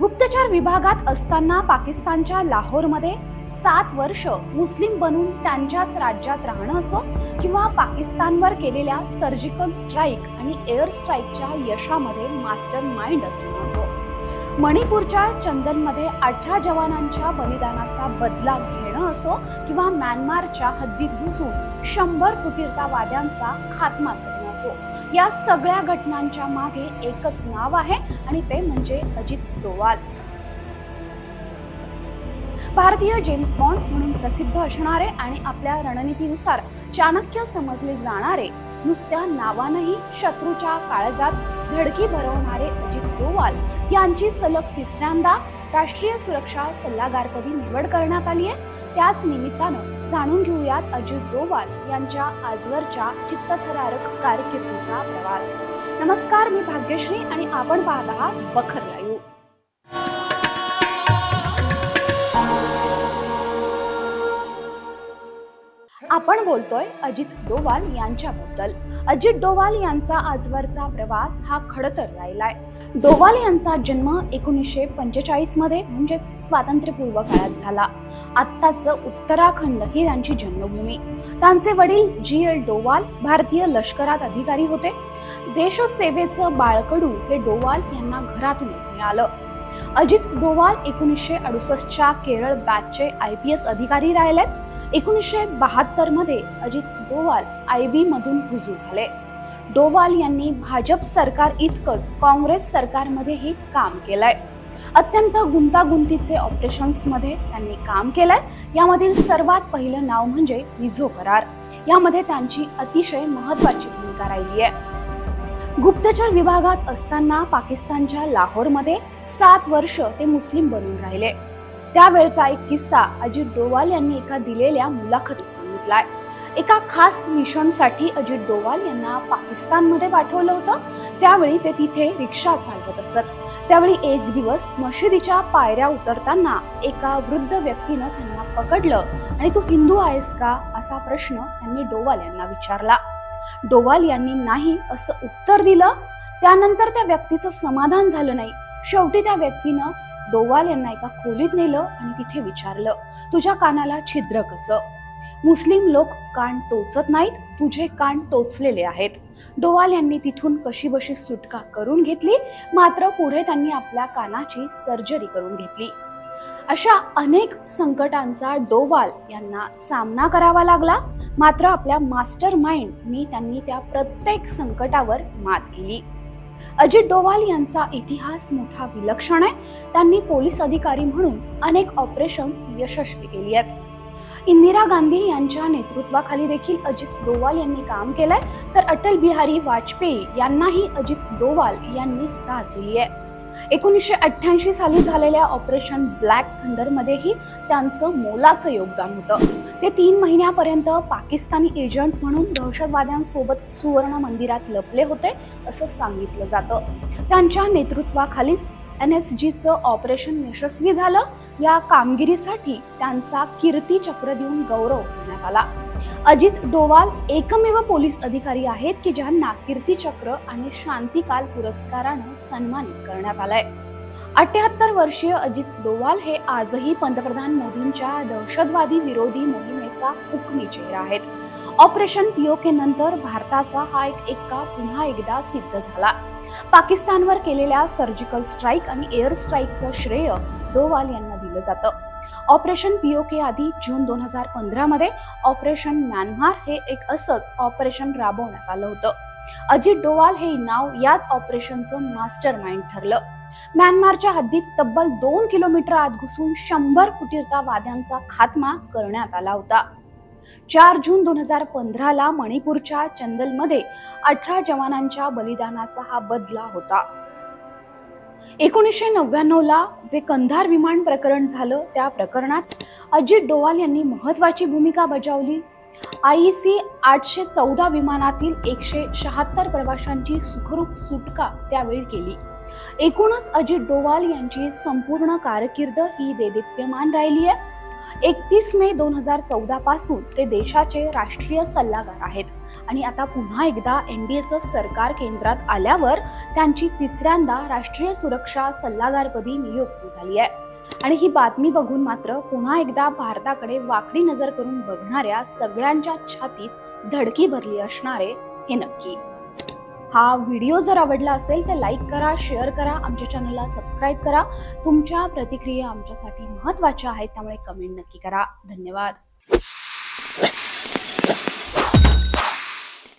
गुप्तचर विभागात असताना पाकिस्तानच्या लाहोरमध्ये सात वर्ष मुस्लिम बनून त्यांच्याच राज्यात राहणं असो किंवा पाकिस्तानवर केलेल्या सर्जिकल स्ट्राईक आणि एअर स्ट्राईकच्या यशामध्ये मास्टर माइंड असणं असो. मणिपूरच्या चंदनमध्ये अठरा जवानांच्या बलिदानाचा बदला घेणं असो किंवा म्यानमारच्या हद्दीत घुसून शंभर फुटीरतावाद्यांचा खात्मा करणं असो या सगळ्या घटनांच्या मागे एकच नाव आहे आणि ते म्हणजे अजित डोवाल. भारतीय जेम्स बॉन्ड म्हणून प्रसिद्ध असणारे आणि आपल्या रणनीतीनुसार चाणक्य समजले जाणारे नुसत्या नावानंही शत्रूच्या काळजात धडकी भरवणारे अजित डोवाल यांची सलग तिसऱ्यांदा राष्ट्रीय सुरक्षा सल्लागारपदी निवड करण्यात आली आहे. त्याच निमित्तानं जाणून घेऊयात अजित डोवाल यांच्या आजवरच्या चित्तथरारक कारकिर्दीचा प्रवास. नमस्कार मी भाग्यश्री आणि आपण पाहत आहात बखर लाईव्ह आपण बोलतोय अजित डोवाल यांच्याबद्दल. अजित डोवाल यांचा आजवरचा प्रवास हा खडतर राहिलाय. डोवाल यांचा जन्म एकोणीसशे पंचेचाळीसमध्ये म्हणजेच स्वातंत्र्यपूर्व काळात झाला. आत्ताच उत्तराखंड ही त्यांची जन्मभूमी. त्यांचे वडील जी एल डोवाल भारतीय लष्करात अधिकारी होते. देशसेवेचं बाळकडू हे डोवाल यांना घरातूनच मिळालं. अजित डोवाल एकोणीसशे अडुसष्टच्या केरळ बॅचचे आय पी एस अधिकारी राहिलेत. एकोणीसशे बहात्तरमध्ये अजित डोवाल आय बी मधून रुजू झाले. डोवाल यांनी भाजप सरकार इतकंच काँग्रेस सरकारमध्येही काम केलंय. अत्यंत गुंतागुंतीचे ऑपरेशन्समध्ये त्यांनी काम केलंय. यामधील सर्वात पहिलं नाव म्हणजे मिझो करार. यामध्ये त्यांची अतिशय महत्वाची भूमिका राहिली आहे गुप्तचर विभागात असताना पाकिस्तानच्या लाहोरमध्ये सात वर्ष ते मुस्लिम बनून राहिले. त्यावेळचा एक किस्सा अजित डोवाल यांनी एका दिलेल्या मुलाखतीत सांगितलाय. एका खास मिशनसाठी अजित डोवाल यांना पाकिस्तानमध्ये पाठवलं होतं. त्यावेळी ते तिथे रिक्षा चालवत असत. त्यावेळी एक दिवस मशिदीच्या पायऱ्या उतरताना एका वृद्ध व्यक्तीनं त्यांना पकडलं आणि तू हिंदू आहेस का? असा प्रश्न त्यांनी डोवाल यांना विचारला. डोवाल यांनी नाही असं उत्तर दिलं. त्यानंतर त्या व्यक्तीचं समाधान झालं नाही. शेवटी त्या व्यक्तीनं डोवाल यांना एका खोलीत नेलं आणि तिथे विचारलं तुझ्या कानाला छिद्र कसं? मुस्लिम लोक कान टोचत नाहीत तुझे कान टोचलेले आहेत. डोवाल यांनी तिथून कशीबशी सुटका करून घेतली मात्र पुढे त्यांनी आपल्या कानाची सर्जरी करून घेतली. अशा अनेक संकटांचा डोवाल यांना सामना करावा लागला. मात्र आपल्या मास्टर माइंडनी त्यांनी त्या प्रत्येक संकटावर मात केली. अजित डोवाल यांचा इतिहास मोठा विलक्षण आहे. त्यांनी पोलीस अधिकारी म्हणून अनेक ऑपरेशन्स यशस्वी केली आहेत. इंदिरा गांधी यांच्या नेतृत्वाखाली देखील अजित डोवाल यांनी काम केलंय. तर अटल बिहारी वाजपेयी यांनाही अजित डोवाल यांनी साथ दिली आहे. एकोणीसशे अठ्ठ्याऐंशी साली झालेल्या ऑपरेशन ब्लॅक थंडर मध्येही त्यांचं मोलाचं योगदान होतं. ते तीन महिन्यापर्यंत पाकिस्तानी एजंट म्हणून दहशतवाद्यांसोबत सुवर्ण मंदिरात लपले होते असं सांगितलं जातं. त्यांच्या नेतृत्वाखालीच एन एस जीचं ऑपरेशन यशस्वी झालं. या कामगिरीसाठी त्यांचा कीर्ती चक्र देऊन गौरव करण्यात आला. अजित डोवाल एकमेव पोलीस अधिकारी आहेत की ज्यांना कीर्ती चक्र आणि शांतिकाल पुरस्कारानं सन्मानित करण्यात आलंय. अठ्याहत्तर वर्षीय अजित डोवाल हे आजही पंतप्रधान मोदींच्या दहशतवादी विरोधी मोहिमेचा हुकमी चेहरा आहेत. ऑपरेशन पीओके नंतर भारताचा हा एक एक्का पुन्हा एकदा सिद्ध झाला. पाकिस्तानवर केलेल्या सर्जिकल स्ट्राईक आणि एअर स्ट्राईकचं श्रेय डोवाल यांना दिलं जातं. ऑपरेशन पीओके आधी जून दोन हजार पंधरामध्ये ऑपरेशन म्यानमार हे एक असंच ऑपरेशन राबवण्यात आलं होतं. अजित डोवाल हे नाव याच ऑपरेशनचं मास्टर माइंड ठरलं. म्यानमारच्या हद्दीत तब्बल दोन किलोमीटर आत घुसून शंभर फुटीरतावाद्यांचा खात्मा करण्यात आला होता. चार जून दोन हजार पंधराला मणिपूरच्या चंदलमध्ये अठरा जवानांच्या बलिदानाचा हा बदला होता. एकोणीसशे नव्याण्णव ला जे कंधार विमान प्रकरण झालं त्या प्रकरणात अजित डोवाल यांनी महत्वाची भूमिका बजावली. आय सी आठशे चौदा विमानातील एकशे शहात्तर प्रवाशांची सुखरूप सुटका त्यावेळी केली. एकूणच अजित डोवाल यांची संपूर्ण कारकीर्द ही देदीप्यमान राहिली आहे. एकतीस मे दोन हजार चौदा पासून ते देशाचे राष्ट्रीय सल्लागार आहेत. आणि आता पुन्हा एकदा एन डी एचं सरकार केंद्रात आल्यावर त्यांची तिसऱ्यांदा राष्ट्रीय सुरक्षा सल्लागारपदी नियुक्ती झाली आहे. आणि ही बातमी बघून मात्र पुन्हा एकदा भारताकडे वाकडी नजर करून बघणाऱ्या सगळ्यांच्या छातीत धडकी भरली असणारे हे नक्की. हा व्हिडिओ जर आवडला असेल तर लाईक करा शेअर करा आमच्या चॅनलला सबस्क्राईब करा. तुमच्या प्रतिक्रिया आमच्यासाठी महत्त्वाच्या आहेत त्यामुळे कमेंट नक्की करा. धन्यवाद.